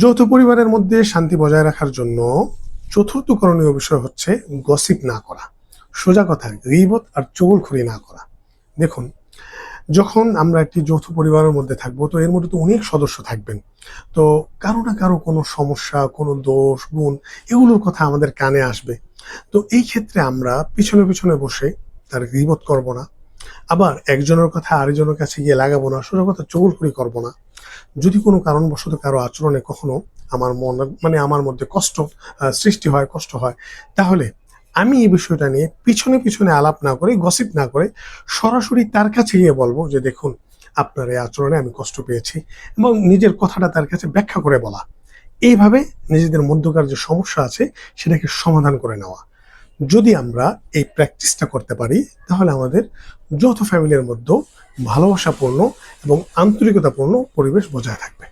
যৌথ পরিবারের মধ্যে শান্তি বজায় রাখার জন্য চতুর্থ করণীয় বিষয় হচ্ছে গসিপ না করা, সোজা কথা গিবত আর চগলখড়ি না করা। দেখুন, যখন আমরা একটি যৌথ পরিবারের মধ্যে থাকব, তো এর মধ্যে তো অনেক সদস্য থাকবেন। তো কারও না কারও কোনো সমস্যা, কোনো দোষ, গুণ, এগুলোর কথা আমাদের কানে আসবে। তো এই ক্ষেত্রে আমরা পিছনে পিছনে বসে তার গিবত করব না। আবার একজনের কথা আরেকজনের কাছে গিয়ে লাগাবো না, সোজা কথা চগলখড়ি করব না। যদি কোনো কারণবশত কারও আচরণে কখনো আমার মন মানে আমার মধ্যে কষ্ট সৃষ্টি হয়, কষ্ট হয়, তাহলে আমি এই বিষয়টা নিয়ে পিছনে পিছনে আলাপ না করে গসিপ না করে সরাসরি তার কাছে গিয়ে বলব যে দেখুন, আপনার এই আচরণে আমি কষ্ট পেয়েছি এবং নিজের কথাটা তার কাছে ব্যাখ্যা করে বলা। এইভাবে নিজেদের মধ্যকার যে সমস্যা আছে, সেটাকে সমাধান করে নেওয়া। যদি আমরা এই প্র্যাকটিসটা করতে পারি, তাহলে আমাদের যৌথ ফ্যামিলির মধ্যেও ভালোবাসাপূর্ণ এবং আন্তরিকতাপূর্ণ পরিবেশ বজায় থাকবে।